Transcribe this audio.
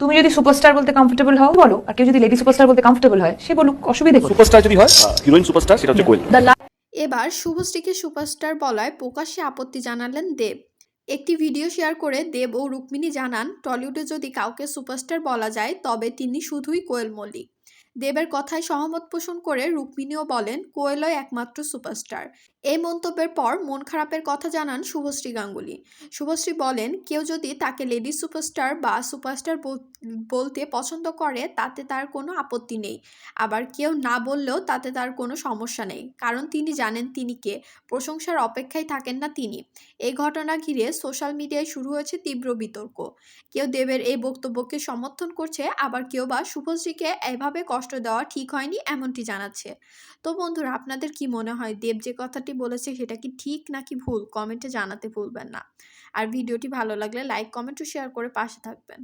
তুমি যদি সুপারস্টার বলতে কমফোর্টেবল হও বলো। আর কেউ যদি লেডি সুপারস্টার বলতে কমফোর্টেবল হয় সে বলুক অসুবিধা? সুপারস্টার যদি হয় হিরোইন সুপারস্টার সেটা হচ্ছে কোয়েল এবার শুভশ্রীকে সুপারস্টার বলায় প্রকাশ্যে আপত্তি জানালেন দেব। একটি ভিডিও শেয়ার করে দেব ও রুক্মিণী জানান টলিউডে যদি কাউকে সুপারস্টার বলা যায় তবে তিনি শুধুই কোয়েল মল্লিক। দেবের কথায় সহমত পোষণ করে রুক্মিণীও বলেন কোয়েলই একমাত্র সুপারস্টার। এই মন্তব্যের পর মন খারাপের কথা জানান শুভশ্রী গাঙ্গুলি। শুভশ্রী বলেন, কেউ যদি তাকে লেডি সুপারস্টার বা সুপারস্টার বল- বলতে পছন্দ করে, তাতে তার কোনো আপত্তি নেই। আবার কেউ না বললেও তাতে তার কোনো সমস্যা নেই। কারণ তিনি জানেন তিনি কে। প্রশংসার অপেক্ষায় থাকেন না তিনি। এই ঘটনা ঘিরে সোশ্যাল মিডিয়ায় শুরু হয়েছে তীব্র বিতর্ক। কেউ দেবের এই বক্তব্যকে সমর্থন করছে, আবার কেউ বা শুভশ্রীকে এভাবে কষ্ট দেওয়া ঠিক হয়নি এমনটি জানাচ্ছে। তো বন্ধুরা, আপনাদের কি মনে হয়? দেব যে কথাটি বলেছে সেটা কি ঠিক নাকি ভুল? কমেন্টে জানাতে ভুলবেন না। আর ভিডিওটি ভালো লাগলে লাইক, কমেন্ট ও শেয়ার করে পাশে থাকবেন।